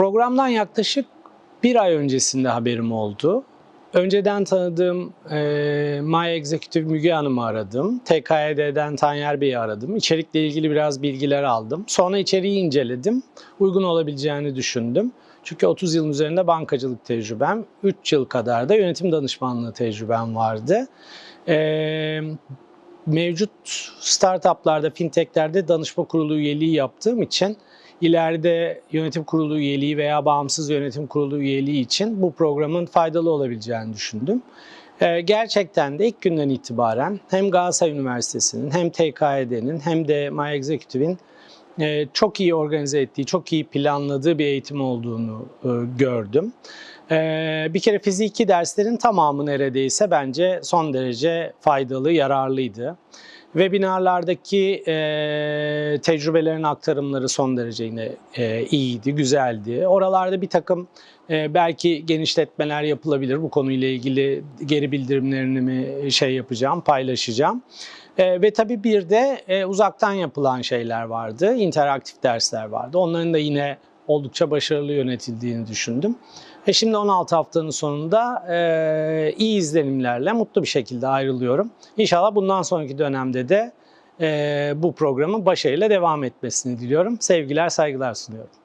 Programdan yaklaşık bir ay öncesinde haberim oldu. Önceden tanıdığım e, My Executive Müge Hanım'ı aradım. TKYD'den Tanyer Bey'i aradım. İçerikle ilgili biraz bilgiler aldım. Sonra içeriği inceledim. Uygun olabileceğini düşündüm. Çünkü 30 yılın üzerinde bankacılık tecrübem, 3 yıl kadar da yönetim danışmanlığı tecrübem vardı. E, mevcut startuplarda, fintechlerde danışma kurulu üyeliği yaptığım için ileride yönetim kurulu üyeliği veya bağımsız yönetim kurulu üyeliği için bu programın faydalı olabileceğini düşündüm. Ee, Gerçekten de ilk günden itibaren hem Galatasaray Üniversitesi'nin hem TKED'nin hem de My Executive'in e, çok iyi organize ettiği, çok iyi planladığı bir eğitim olduğunu e, gördüm. Ee, Bir kere fiziki derslerin tamamı neredeyse bence son derece faydalı, yararlıydı. Webinarlardaki e, tecrübelerin aktarımları son derece yine e, iyiydi, güzeldi. Oralarda bir takım e, belki genişletmeler yapılabilir. Bu konuyla ilgili geri bildirimlerini mi şey yapacağım, paylaşacağım. E, ve tabii bir de e, uzaktan yapılan şeyler vardı, interaktif dersler vardı. Onların da yine oldukça başarılı yönetildiğini düşündüm. E şimdi 16 haftanın sonunda e, iyi izlenimlerle mutlu bir şekilde ayrılıyorum. İnşallah bundan sonraki dönemde de e, bu programın başarıyla devam etmesini diliyorum. Sevgiler, saygılar sunuyorum.